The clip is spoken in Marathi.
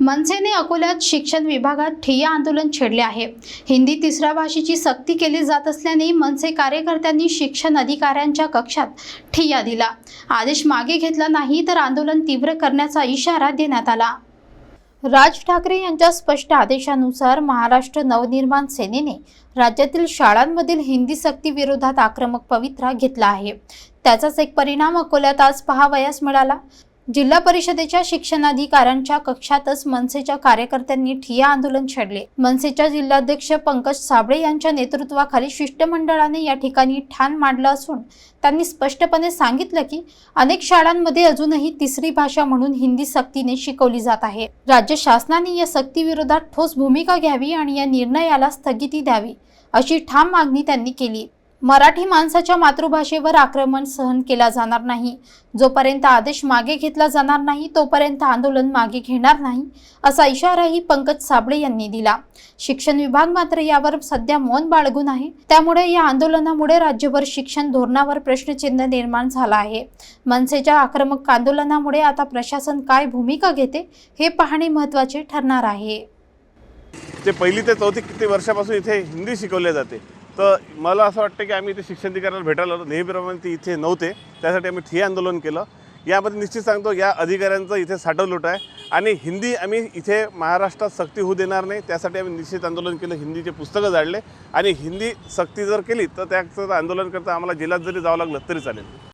मनसेने अकोल्यात शिक्षण विभागात ठिय्या आंदोलन छेडले आहे. हिंदी तिसऱ्या भाषेची सक्ती केली जात असल्याने मनसे कार्यकर्त्यांनी शिक्षण अधिकाऱ्यांच्या कक्षात ठिय्या दिला. आदेश मागे घेतला नाही तर आंदोलन तीव्र करण्याचा इशारा देण्यात आला. राज ठाकरे यांच्या स्पष्ट आदेशानुसार महाराष्ट्र नवनिर्माण सेनेने राज्यातील शाळांमधील हिंदी सक्ती विरोधात आक्रमक पवित्रा घेतला आहे. त्याचाच एक परिणाम अकोल्यात आज पहावयास मिळाला. जिल्हा परिषदेच्या शिक्षणाधिकाऱ्यांच्या कक्षातच मनसेच्या कार्यकर्त्यांनी ठिय्या आंदोलन छेडले. मनसेच्या जिल्हाध्यक्ष पंकज साबळे यांच्या नेतृत्वाखाली शिष्टमंडळाने या ठिकाणी ठाण मांडलं असून त्यांनी स्पष्टपणे सांगितलं की अनेक शाळांमध्ये अजूनही तिसरी भाषा म्हणून हिंदी सक्तीने शिकवली जात आहे. राज्य शासनाने या सक्तीविरोधात ठोस भूमिका घ्यावी आणि या निर्णयाला स्थगिती द्यावी अशी ठाम मागणी त्यांनी केली. मराठी माणसाच्या मातृभाषेवर आक्रमण सहन केला जाणार नाही. जोपर्यंत आदेश मागे घेतला जाणार नाही तोपर्यंत आंदोलन मागे घेणार नाही असा इशाराही पंकज साबळे यांनी दिला. शिक्षण विभाग मात्र यावर सध्या मौन बाळगून आहे. त्यामुळे या आंदोलनामुळे राज्यभर शिक्षण धोरणावर प्रश्नचिन्ह निर्माण झाला आहे. मनसेच्या आक्रमक आंदोलनामुळे आता प्रशासन काय भूमिका घेते हे पाहणे महत्त्वाचे ठरणार आहे. ते पहिली ते चौथी किती वर्षापासून इथे हिंदी शिकवली जाते. तर मला असं वाटतं की आम्ही इथे शिक्षण अधिकाऱ्याला भेटायला आलो. नेहमीप्रमाणे ते इथे नव्हते. त्यासाठी आम्ही ठिय्या आंदोलन केलं. यामध्ये निश्चित सांगतो या अधिकाऱ्यांचं इथे साठवलूट आहे. आणि हिंदी आम्ही इथे महाराष्ट्रात सक्ती होऊ देणार नाही. त्यासाठी आम्ही निश्चित आंदोलन केलं. हिंदीचे पुस्तकं जाळले आणि हिंदी सक्ती जर केली तर त्याचं आंदोलन करता आम्हाला जिल्ह्यात जरी जावं लागलं तरी चालेल.